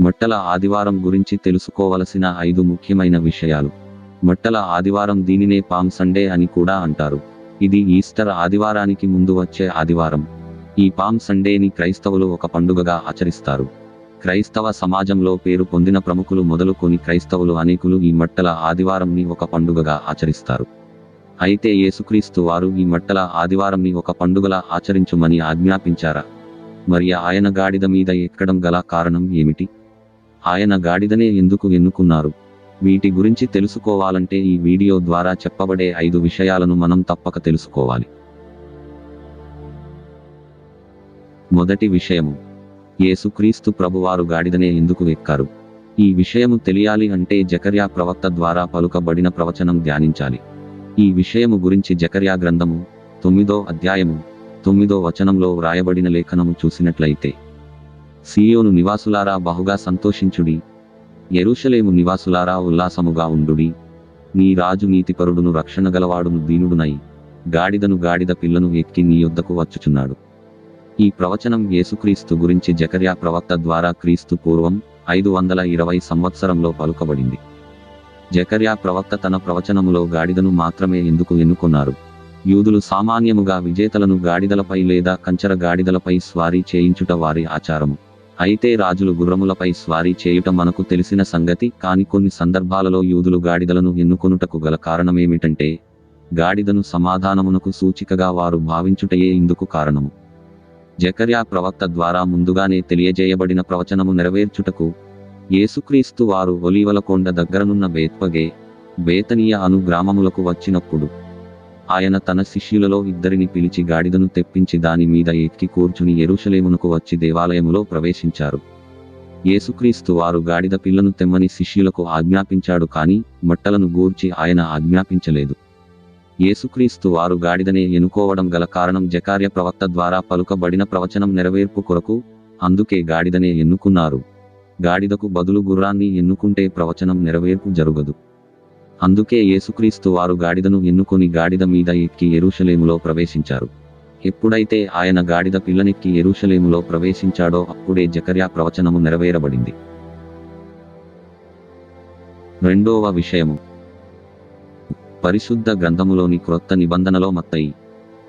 మట్టల ఆదివారం గురించి తెలుసుకోవలసిన ఐదు ముఖ్యమైన విషయాలు. మట్టల ఆదివారం దీనినే పామ్ సండే అని కూడా అంటారు. ఇది ఈస్టర్ ఆదివారానికి ముందు వచ్చే ఆదివారం. ఈ పామ్ సండేని క్రైస్తవులు ఒక పండుగగా ఆచరిస్తారు. క్రైస్తవ సమాజంలో పేరు పొందిన ప్రముఖులు మొదలుకొని క్రైస్తవులు అనేకులు ఈ మట్టల ఆదివారంని ఒక పండుగగా ఆచరిస్తారు. అయితే యేసుక్రీస్తు వారు ఈ మట్టల ఆదివారంని ఒక పండుగలా ఆచరించుమని ఆజ్ఞాపించారా? మరి ఆయన గాడిద మీద ఎక్కడం గల కారణం ఏమిటి? ఆయన గాడిదనే ఎందుకు ఎన్నుకున్నారు? వీటి గురించి తెలుసుకోవాలంటే ఈ వీడియో ద్వారా చెప్పబడే ఐదు విషయాలను మనం తప్పక తెలుసుకోవాలి. మొదటి విషయము. యేసుక్రీస్తు ప్రభువారు గాడిదనే ఎందుకు ఎక్కారు? ఈ విషయము తెలియాలి అంటే జకర్యా ప్రవక్త ద్వారా పలుకబడిన ప్రవచనం ధ్యానించాలి. ఈ విషయము గురించి జకర్యా గ్రంథము తొమ్మిదో అధ్యాయము తొమ్మిదో వచనంలో వ్రాయబడిన లేఖనము చూసినట్లయితే సియోను నివాసులారా బహుగా సంతోషించుడి. ఎరుషలేము నివాసులారా ఉల్లాసముగా ఉండుడి. నీ రాజు నీతిపరుడును రక్షణ గలవాడును దీనుడునై గాడిదను గాడిద పిల్లను ఎక్కి నీ యొద్దకు వచ్చుచున్నాడు. ఈ ప్రవచనం యేసుక్రీస్తు గురించి జకర్యా ప్రవక్త ద్వారా క్రీస్తు పూర్వం ఐదు వందల ఇరవై సంవత్సరంలో పలుకబడింది. జకర్యా ప్రవక్త తన ప్రవచనములో గాడిదను మాత్రమే ఎందుకు ఎన్నుకున్నారు? యూదులు సామాన్యముగా విజేతలను గాడిదలపై లేదా కంచర గాడిదలపై స్వారీ చేయించుట వారి ఆచారము. అయితే రాజులు గుర్రములపై స్వారీ చేయుట మనకు తెలిసిన సంగతి కాని కొన్ని సందర్భాలలో యూదులు గాడిదలను ఎన్నుకొనుటకు గల కారణమేమిటంటే గాడిదను సమాధానమునకు సూచికగా వారు భావించుటయే ఇందుకు కారణము. జకర్యా ప్రవక్త ద్వారా ముందుగానే తెలియజేయబడిన ప్రవచనము నెరవేర్చుటకు యేసుక్రీస్తు వారు ఒలీవల కొండ దగ్గరనున్న బేత్పగే బేతనీయ అను గ్రామములకు వచ్చినప్పుడు ఆయన తన శిష్యులలో ఇద్దరిని పిలిచి గాడిదను తెప్పించి దాని మీద ఎక్కి కూర్చుని ఎరుషలేమునకు వచ్చి దేవాలయములో ప్రవేశించారు. యేసుక్రీస్తు వారు గాడిద పిల్లను తెమ్మని శిష్యులకు ఆజ్ఞాపించాడు కాని మట్టలను గూర్చి ఆయన ఆజ్ఞాపించలేదు. యేసుక్రీస్తు వారు గాడిదనే ఎన్నుకోవడం గల కారణం జకార్య ప్రవక్త ద్వారా పలుకబడిన ప్రవచనం నెరవేర్పు కొరకు అందుకే గాడిదనే ఎన్నుకున్నారు. గాడిదకు బదులు గుర్రాన్ని ఎన్నుకుంటే ప్రవచనం నెరవేర్పు జరుగదు. అందుకే యేసుక్రీస్తు వారు గాడిదను ఎన్నుకొని గాడిద మీద ఎక్కి ఎరుషలేములో ప్రవేశించారు. ఎప్పుడైతే ఆయన గాడిద పిల్లనెక్కి ఎరుషలేములో ప్రవేశించాడో అప్పుడే జకర్యా ప్రవచనము నెరవేరబడింది. రెండవ విషయము. పరిశుద్ధ గ్రంథములోని క్రొత్త నిబంధనలో మత్తయి.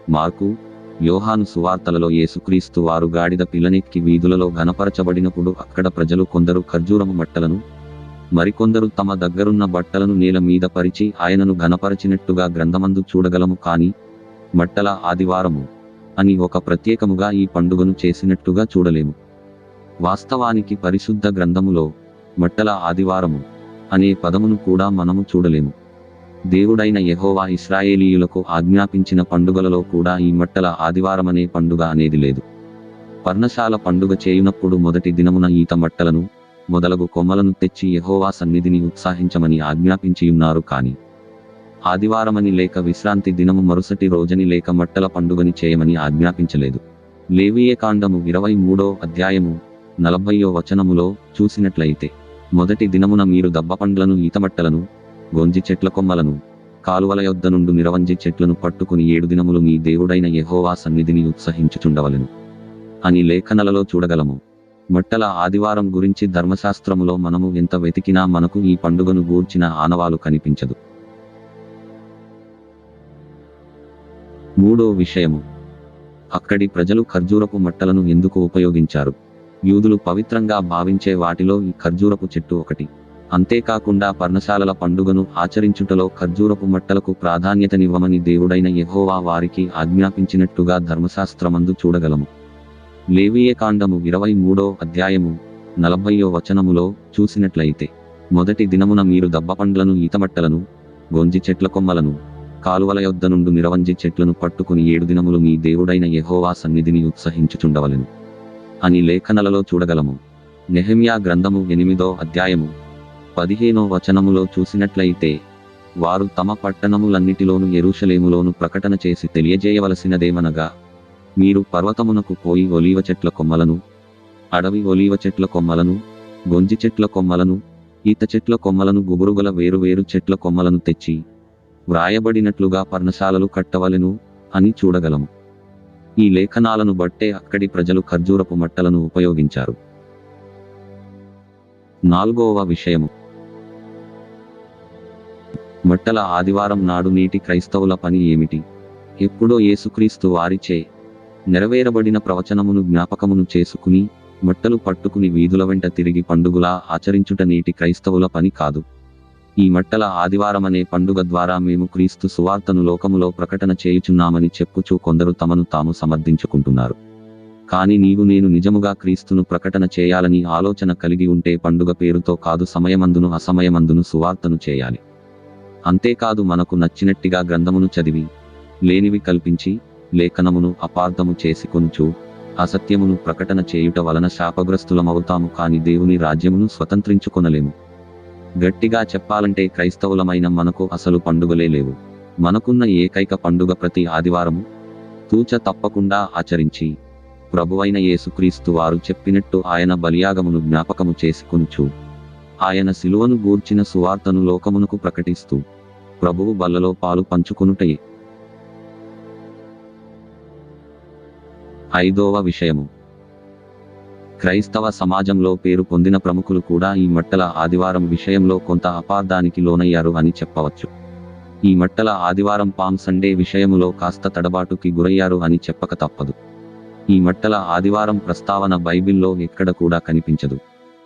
మార్కు యోహాను సువార్తలలో యేసుక్రీస్తు వారు గాడిద పిల్లనెక్కి వీధులలో ఘనపరచబడినప్పుడు అక్కడ ప్రజలు కొందరు ఖర్జూరము మట్టలను మరికొందరు తమ దగ్గరున్న బట్టలను నేల మీద పరిచి ఆయనను ఘనపరచినట్టుగా గ్రంథమందు చూడగలము కాని మట్టల ఆదివారము అని ఒక ప్రత్యేకముగా ఈ పండుగను చేసినట్టుగా చూడలేము. వాస్తవానికి పరిశుద్ధ గ్రంథములో మట్టల ఆదివారము అనే పదమును కూడా మనము చూడలేము. దేవుడైన యహోవా ఇస్రాయేలీయులకు ఆజ్ఞాపించిన పండుగలలో కూడా ఈ మట్టల ఆదివారమనే పండుగ అనేది లేదు. పర్ణశాల పండుగ చేయునప్పుడు మొదటి దినమున ఈత మట్టలను మొదలగు కొమ్మలను తెచ్చి యహోవా సన్నిధిని ఉత్సాహించమని ఆజ్ఞాపించియున్నారు కాని ఆదివారమని లేక విశ్రాంతి దినము మరుసటి రోజని లేక మట్టల పండుగని చేయమని ఆజ్ఞాపించలేదు. లేవియే కాండము ఇరవై మూడో అధ్యాయము నలభయో వచనములో చూసినట్లయితే మొదటి దినమున మీరు దబ్బపండ్లను ఈతమట్టలను గొంజి చెట్ల కొమ్మలను కాలువల యొద్ద నుండి నిరవంజి చెట్లను పట్టుకుని ఏడు దినములు మీ దేవుడైన యహోవా సన్నిధిని ఉత్సహించుచుండవలను. అని లేఖనలలో చూడగలము. మట్టల ఆదివారం గురించి ధర్మశాస్త్రములో మనము ఎంత వెతికినా మనకు ఈ పండుగను గూర్చిన ఆనవాలు కనిపించదు. మూడో విషయము. అక్కడి ప్రజలు ఖర్జూరపు మట్టలను ఎందుకు ఉపయోగించారు? యూదులు పవిత్రంగా భావించే వాటిలో ఈ ఖర్జూరపు చెట్టు ఒకటి. అంతేకాకుండా పర్ణశాలల పండుగను ఆచరించుటలో ఖర్జూరపు మట్టలకు ప్రాధాన్యతనివ్వమని దేవుడైన యహోవా వారికి ఆజ్ఞాపించినట్టుగా ధర్మశాస్త్రమందు చూడగలము. లేవియకాండము ఇరవై మూడో అధ్యాయము నలభయో వచనములో చూసినట్లయితే మొదటి దినమున మీరు దబ్బపండ్లను ఈతమట్టలను గొంజి చెట్ల కొమ్మలను కాలువల యొద్ద నుండి నిరవంజి చెట్లను పట్టుకుని ఏడు దినములు మీ దేవుడైన యహోవా సన్నిధిని ఉత్సహించుచుండవలెను. అని లేఖనలలో చూడగలము. నెహమియా గ్రంథము ఎనిమిదో అధ్యాయము పదిహేనో వచనములో చూసినట్లయితే వారు తమ పట్టణములన్నిటిలోను ఎరుషలేములోను ప్రకటన చేసి తెలియజేయవలసినదేమనగా మీరు పర్వతమునకు పోయి ఒలీవ చెట్ల కొమ్మలను అడవి ఒలీవ చెట్ల కొమ్మలను గొంజి చెట్ల కొమ్మలను ఈత చెట్ల కొమ్మలను గుబురుగల వేరువేరు చెట్ల కొమ్మలను తెచ్చి వ్రాయబడినట్లుగా పర్ణశాలలు కట్టవలెను అని చూడగలము. ఈ లేఖనాలను బట్టే అక్కడి ప్రజలు ఖర్జూరపు మట్టలను ఉపయోగించారు. నాలుగవ విషయము. మట్టల ఆదివారం నాడు నేటి క్రైస్తవుల పని ఏమిటి? ఎప్పుడో యేసుక్రీస్తు వారిచే నెరవేరబడిన ప్రవచనమును జ్ఞాపకమును చేసుకుని మట్టలు పట్టుకుని వీధుల వెంట తిరిగి పండుగలా ఆచరించుట నేటి క్రైస్తవుల పని కాదు. ఈ మట్టల ఆదివారమనే పండుగ ద్వారా మేము క్రీస్తు సువార్తను లోకములో ప్రకటన చేయుచున్నామని చెప్పుచూ కొందరు తమను తాము సమర్థించుకుంటున్నారు. కానీ నీవు నేను నిజముగా క్రీస్తును ప్రకటన చేయాలని ఆలోచన కలిగి ఉంటే పండుగ పేరుతో కాదు సమయమందును అసమయమందును సువార్తను చేయాలి. అంతేకాదు మనకు నచ్చినట్టిగా గ్రంథమును చదివి లేనివి కల్పించి లేఖనమును అపార్థము చేసుకొనుచు అసత్యమును ప్రకటన చేయుట వలన శాపగ్రస్తులమవుతాము కాని దేవుని రాజ్యమును స్వతంత్రించుకొనలేము. గట్టిగా చెప్పాలంటే క్రైస్తవులమైన మనకు అసలు పండుగలే లేవు. మనకున్న ఏకైక పండుగ ప్రతి ఆదివారము. తూచ తప్పకుండా ఆచరించి ప్రభువైన యేసుక్రీస్తు వారు చెప్పినట్టు ఆయన బలియాగమును జ్ఞాపకము చేసుకొనుచు ఆయన శిలువను గూర్చిన సువార్తను లోకమునకు ప్రకటిస్తూ ప్రభువు బల్లలో పాలు పంచుకొనుటయే. ఐదవ విషయము. క్రైస్తవ సమాజంలో పేరు పొందిన ప్రముఖులు కూడా ఈ మట్టల ఆదివారం విషయంలో కొంత అపార్థానికి లోనయ్యారు అని చెప్పవచ్చు. ఈ మట్టల ఆదివారం పామ్ సండే విషయములో కాస్త తడబాటుకి గురయ్యారు అని చెప్పక తప్పదు. ఈ మట్టల ఆదివారం ప్రస్తావన బైబిల్లో ఎక్కడ కూడా కనిపించదు.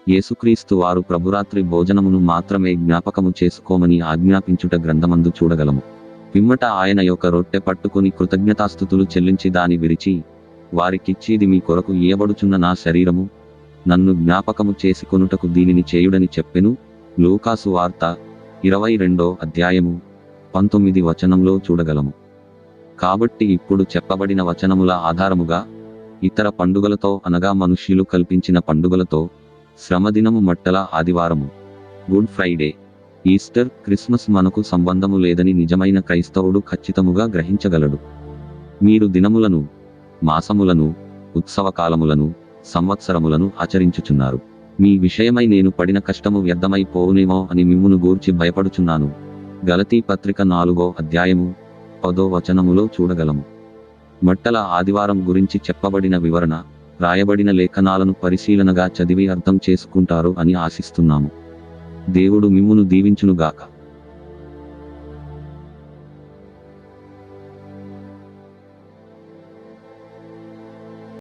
యేసుక్రీస్తు వారు ప్రభురాత్రి భోజనమును మాత్రమే జ్ఞాపకము చేసుకోమని ఆజ్ఞాపించుట గ్రంథమందు చూడగలము. పిమ్మట ఆయన యొక్క రొట్టె పట్టుకుని కృతజ్ఞతాస్థుతులు చెల్లించి దాని విరిచి వారికిచ్చిది మీ కొరకు ఇయ్యబడుచున్న నా శరీరము. నన్ను జ్ఞాపకము చేసుకొనుటకు దీనిని చేయుడని చెప్పెను. లూకాసు వార్త ఇరవై రెండో అధ్యాయము పంతొమ్మిది వచనంలో చూడగలము. కాబట్టి ఇప్పుడు చెప్పబడిన వచనముల ఆధారముగా ఇతర పండుగలతో అనగా మనుష్యులు కల్పించిన పండుగలతో శ్రమదినము మట్టల ఆదివారము. Good Friday. ఈస్టర్ క్రిస్మస్ మనకు సంబంధము లేదని నిజమైన క్రైస్తవుడు ఖచ్చితముగా గ్రహించగలడు. మీరు దినములను మాసములను ఉత్సవకాలములను సంవత్సరములను ఆచరించుచున్నారు. మీ విషయమై నేను పడిన కష్టము వ్యర్థమై పోవునేమో అని మిమ్మును గూర్చి భయపడుచున్నాను. గలతీ పత్రిక నాలుగో అధ్యాయము పదో వచనములో చూడగలము. మట్టల ఆదివారం గురించి చెప్పబడిన వివరణ రాయబడిన లేఖనాలను పరిశీలనగా చదివి అర్థం చేసుకుంటారు అని ఆశిస్తున్నాము. దేవుడు మిమ్మును దీవించునుగాక.